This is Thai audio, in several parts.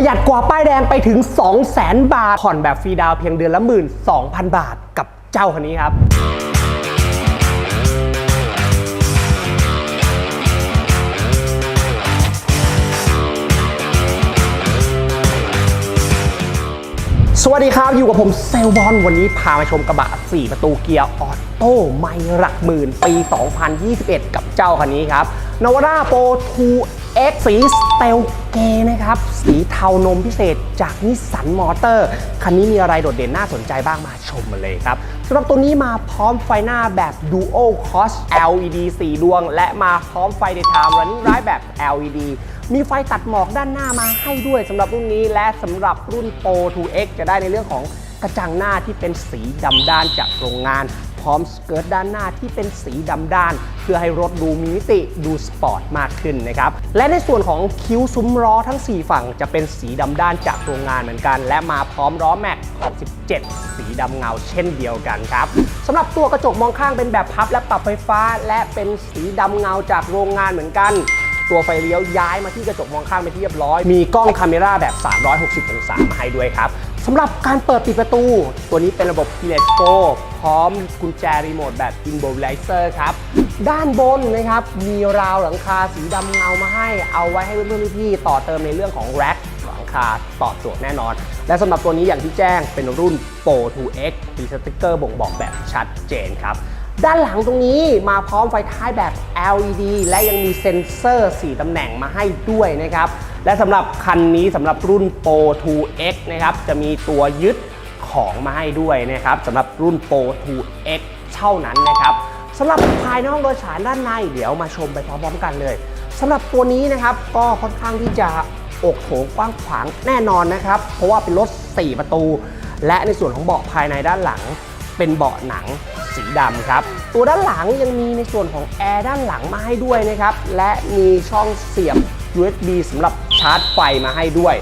ประหยัดกว่าป้ายแดงไปถึง 200,000 บาท ผ่อนแบบฟรีดาวเพียงเดือนละ 12,000 บาทกับเจ้าคันนี้ครับสวัสดีครับอยู่กับผมเซลบอลวันนี้พามาชมกระบะ 4 ประตูเกียร์ออโต้ไม่หลักหมื่นปี 2021 กับเจ้าคันนี้ครับนวาร่าโปร X สีสเตลเกนะครับ สีเทานมพิเศษจากนิสสันมอเตอร์ คันนี้มีอะไรโดดเด่นน่าสนใจบ้างมาชมมาเลยครับสำหรับตัวนี้มาพร้อมไฟหน้าแบบ Dual Cross LED 4 ดวง และมาพร้อมไฟ Daytime Running Light แบบ LED มีไฟตัดหมอกด้านหน้ามาให้ด้วยสำหรับรุ่นนี้และสำหรับรุ่น Pro 2X จะได้ในเรื่องของกระจังหน้าที่เป็นสีดำด้านจากโรงงาน ร้อมสเกิร์ตด้านหน้าที่เป็นสีดำด้าน เพื่อให้รถดูมีมิติดูสปอร์ตมากขึ้นนะครับ และในส่วนของคิ้วซุ้มล้อทั้ง 4 ฝั่งจะเป็นสีดำด้านจากโรงงานเหมือนกัน และมาพร้อมล้อแม็กขอบ 17 สีดำเงาเช่นเดียวกันครับสำหรับตัวกระจกมองข้างเป็นแบบพับและปรับไฟฟ้า และเป็นสีดำเงาจากโรงงานเหมือนกัน ตัวไฟเลี้ยวย้ายมาที่กระจกมองข้างเป็นที่เรียบร้อย มีกล้องคาเมราแบบ 360 องศามาให้ด้วยครับสำหรับการเปิดปิดประตู ตัวนี้เป็นระบบ Keyless Go พร้อมกุญแจรีโมทแบบ Immobilizer ครับ ด้านบนนะครับ มีราวหลังคาสีดำเงามาให้ เอาไว้ให้เพื่อนๆพี่ๆต่อเติมในเรื่องของแร็คหลังคาตอบโจทย์แน่นอน และสำหรับตัวนี้อย่างที่แจ้งเป็นรุ่น Pro 2X มีสติกเกอร์บ่งบอกแบบชัดเจนครับ ด้านหลังตรงนี้มาพร้อมไฟท้ายแบบ LED และยังมีเซ็นเซอร์ 4ตำแหน่งมาให้ด้วยนะครับ และสำหรับคันนี้สำหรับรุ่น Pro 2X นะครับ จะมีตัวยึดของมาให้ด้วยนะครับสำหรับรุ่น Pro 2X เท่านั้นนะครับสำหรับภายนองโดยสารด้านใน เดี๋ยวมาชมไปพร้อมๆกันเลยสำหรับตัวนี้นะครับก็ค่อนข้างที่จะอกโถงกว้างขวางแน่นอนนะครับ เพราะว่าเป็นรถ 4 ประตู และในส่วนของเบาะภายในด้านหลัง เป็นเบาะหนัง สีดำครับ ตัวด้านหลังยังมีในส่วนของแอร์ด้านหลังมาให้ด้วยนะครับ และมีช่องเสียบ USB สำหรับชาร์จไฟมาให้ด้วย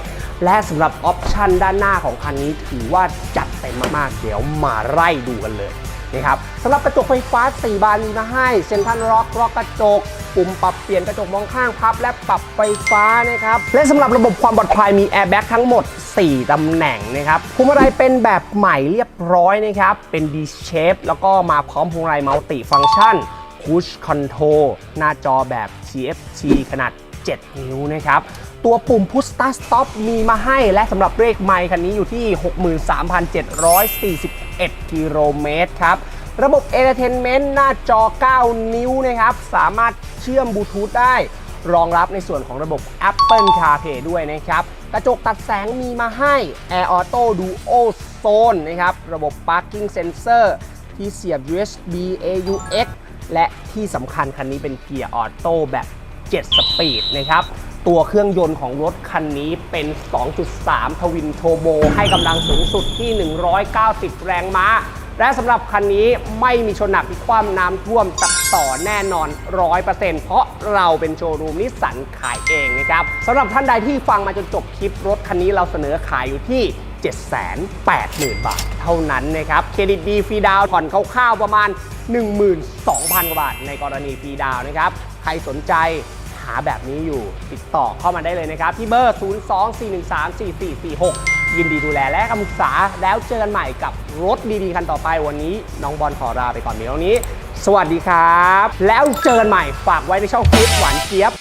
และสำหรับออปชันด้านหน้าของคันนี้ถือว่าจัดเต็มมากๆ เดี๋ยวมาไล่ดูกันเลย นะครับสำหรับกระจกไฟฟ้า 4 บานมีมาให้เซ็นทรัลล็อกล็อกกระจก ปุ่มปรับเปลี่ยนกระจกมองข้างพับ และปรับไฟฟ้านะครับและสำหรับระบบความปลอดภัยมีแอร์แบ็กทั้งหมด 4ตำแหน่งนะครับพวงมาลัยเป็นแบบใหม่เรียบร้อยนะครับเป็น D shape แล้วก็มาพร้อมพวงมาลัยมัลติฟัง c t ชัน Push Control หน้าจอแบบ TFT ขนาด 7 นิ้วนะครับ ตัวปุ่ม Push Start Stop มีมาให้และสำหรับเลขไมค์คันนี้อยู่ที่ 63,741 กิโลเมตรครับ ระบบ Entertainment หน้าจอ 9 นิ้วนะครับ สามารถเชื่อมบลูทูธได้รองรับในส่วนของระบบ Apple CarPlay ด้วยนะครับ กระจกตัดแสงมีมาให้ Air Auto Duo Zone นะครับ ระบบ Parking Sensor ที่เสียบ USB AUX และที่สำคัญคันนี้เป็นเกียร์ออโต้แบบ 7 สปีดนะครับ ตัวเครื่องยนต์ของรถคันนี้เป็น 2.3 ทวินโทโบ ให้กำลังสูงสุดที่ 190 แรงม้า และสำหรับคันนี้ไม่มีชนหนักที่คว่ำน้ำท่วมตัดต่อแน่นอน 100%เพราะเราเป็นโชว์รูมนิสสันขายเองนะครับสำหรับท่านใดที่ฟังมาจนจบคลิปรถคันนี้เราเสนอขายอยู่ที่780,000 บาทเท่านั้นนะครับ เครดิตดีฟรีดาวผ่อนคร่าวๆประมาณ 12,000 กว่าบาทในกรณีฟรีดาวนะครับ ใครสนใจหาแบบนี้อยู่ติดต่อเข้ามาได้เลยนะครับ ที่เบอร์ 024134446 ยินดีดูแลและคำปรึกษาแล้วเจอกันใหม่กับรถดีๆ คันต่อไปวันนี้ น้องบอลขอลาไปก่อนเดี๋ยวนี้ สวัสดีครับ แล้วเจอกันใหม่ฝากไว้ในช่องคลิปหวานเจี๊ยบ